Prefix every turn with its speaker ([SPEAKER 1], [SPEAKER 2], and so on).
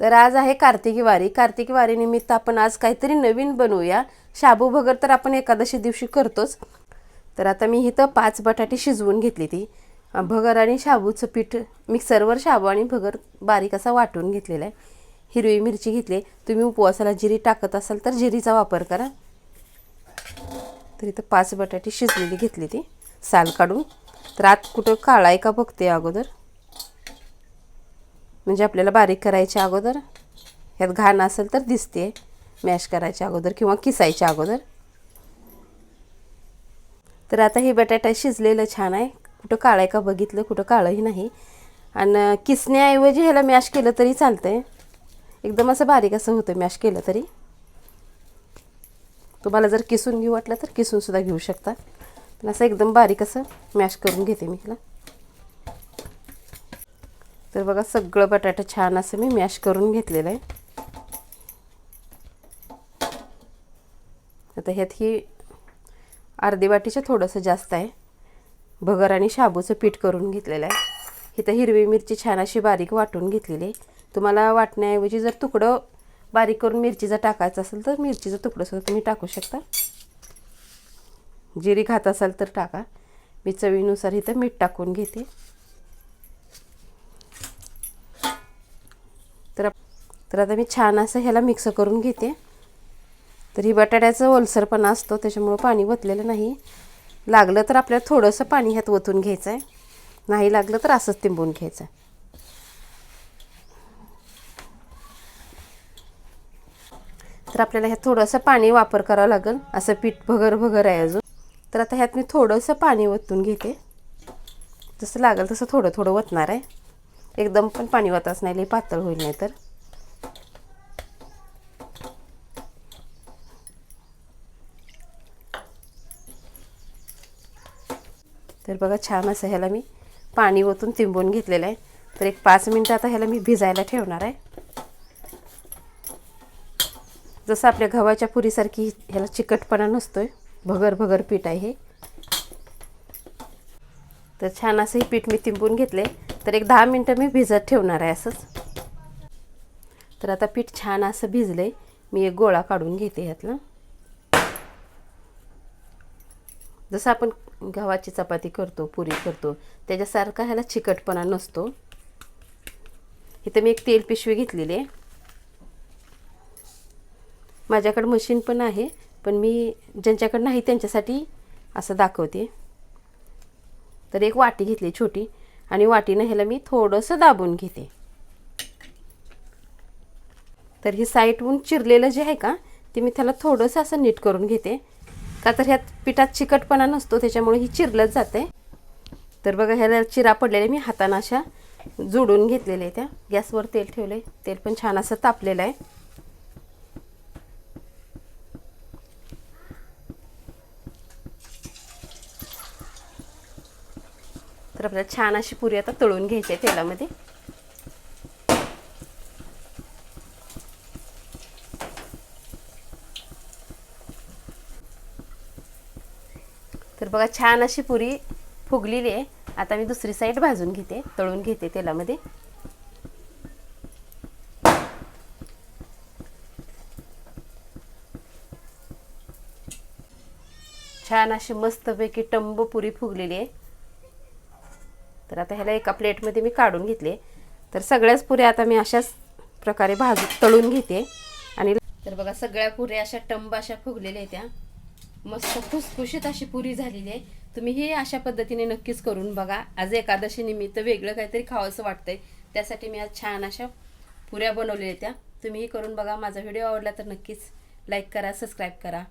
[SPEAKER 1] तर आज आहे कार्तिकी वारी. कार्तिकी वारीनिमित्त आपण आज काहीतरी नवीन बनवूया. शाबू भगर तर आपण एकादशी दिवशी करतोच. तर आता मी इथं पाच बटाटे शिजवून घेतली ती. भगर आणि शाबूचं पीठ मिक्सरवर शाबू आणि भगर बारीक असा वाटून घेतलेला आहे. हिरवी मिरची घेतली तुम्ही उपवासाला जिरी टाकत असाल तर जिरीचा वापर करा. तर इथं पाच बटाटे शिजलेली घेतली ती. साल काढून. तर आत कुठं काळा आहे का बघते अगोदर. म्हणजे आपल्याला बारीक करायच्या अगोदर ह्यात घाण असेल तर दिसते मॅश करायच्या अगोदर किंवा किसायच्या अगोदर. तर आता हे बटाटा शिजलेलं छान आहे. कुठं काळं आहे का बघितलं कुठं काळंही नाही. आणि किसण्याऐवजी ह्याला मॅश केलं तरी चालतं आहे एकदम असं बारीक असं होतं मॅश केलं तरी. तुम्हाला जर किसून घेऊ वाटलं तर किसूनसुद्धा घेऊ शकता. पण असं एकदम बारीक असं मॅश करून घेते मी ह्याला. तर बघा सगळं बटाटा छान असं मी मॅश करून घेतलेलं आहे. आता ह्यात ही अर्धी वाटीचं थोडंसं जास्त आहे. भगर आणि शाबूचं पीठ करून घेतलेलं आहे. इथं हिरवी मिरची छान अशी बारीक वाटून घेतलेली आहे. तुम्हाला वाटण्याऐवजी जर तुकडं बारीक करून मिरचीचं टाकायचं असेल तर मिरचीचं तुकडंसुद्धा तुम्ही टाकू शकता. जिरी खात असाल तर टाका. मी चवीनुसार इथं मीठ टाकून घेते. तर आता मी छान असं ह्याला मिक्स करून घेते. तर ही बटाट्याचं ओलसरपणा असतो त्याच्यामुळं पाणी वतलेलं नाही. लागलं तर आपल्याला थोडंसं पाणी ह्यात ओतून घ्यायचं आहे नाही लागलं तर असंच तिंबून घ्यायचं आहे तर आपल्याला ह्यात थोडंसं पाणी वापर करावं लागेल. असं पीठ भगर भगर आहे अजून. तर आता ह्यात मी थोडंसं पाणी ओतून घेते. जसं लागेल तसं थोडं थोडं ओतणार आहे. एकदम पण पाणी वाताच नाही लई पातळ होईल नाही तर तर बघा छान असं ह्याला मी पाणी ओतून तिंबून घेतलेलं आहे. तर एक पाच मिनटं आता ह्याला मी भिजायला ठेवणार आहे. जसं आपल्या गव्हाच्या पुरीसारखी ह्याला चिकटपणा नसतोय भगर भगर पीठ आहे हे. तर छान असं हे पीठ मी तिंबून घेतले तर एक दहा मिनटं मी भिजत ठेवणार आहे असंच. तर आता पीठ छान असं भिजले मी एक गोळा काढून घेते ह्यातलं. जसं आपण गव्हाची चपाती करतो पुरी करतो त्याच्यासारखा ह्याला चिकटपणा नसतो. इथं मी एक तेल पिशवी घेतलेली आहे. माझ्याकडं मशीन पण आहे पण मी ज्यांच्याकडं नाही त्यांच्यासाठी असं दाखवते. तर एक वाटी घेतली छोटी आणि वाटीनं ह्याला मी थोडंसं दाबून घेते. तर ही साईटहून चिरलेलं जे आहे का ते मी त्याला थोडंसं असं नीट करून घेते. का तर ह्यात पिठात चिकटपणा नसतो त्याच्यामुळे ही चिरलंच जाते. तर बघा ह्याला चिरा पडलेले मी हातानं अशा जोडून घेतलेले त्या. गॅसवर तेल ठेवले तेल पण छान असं तापलेलं आहे. तर आपल्याला छान अशी पुरी आता तळून घ्यायची आहे तेलामध्ये. तर बघा छान अशी पुरी फुगलेली आहे. आता मी दुसरी साईड भाजून घेते तळून घेते तेलामध्ये. छान अशी मस्तपैकी टंब पुरी फुगलेली आहे. तर आता ह्याला एका प्लेटमध्ये मी काढून घेतले. तर सगळ्याच पुऱ्या आता मी अशाच प्रकारे भाजून तळून घेते. आणि तर बघा सगळ्या पुऱ्या अशा टंब अशा फुगलेल्या आहेत त्या. मस्त खुसखुशीत अशी पुरी झालेली आहे. तुम्ही हे अशा पद्धतीने नक्कीच करून बघा. आज एकादशी निमित्त वेगळं काहीतरी खावंसं वाटतंय. त्यासाठी मी आज छान अशा पुऱ्या बनवलेल्या त्या. तुम्हीही करून बघा. माझा व्हिडिओ आवडला तर नक्कीच लाईक करा सबस्क्राईब करा.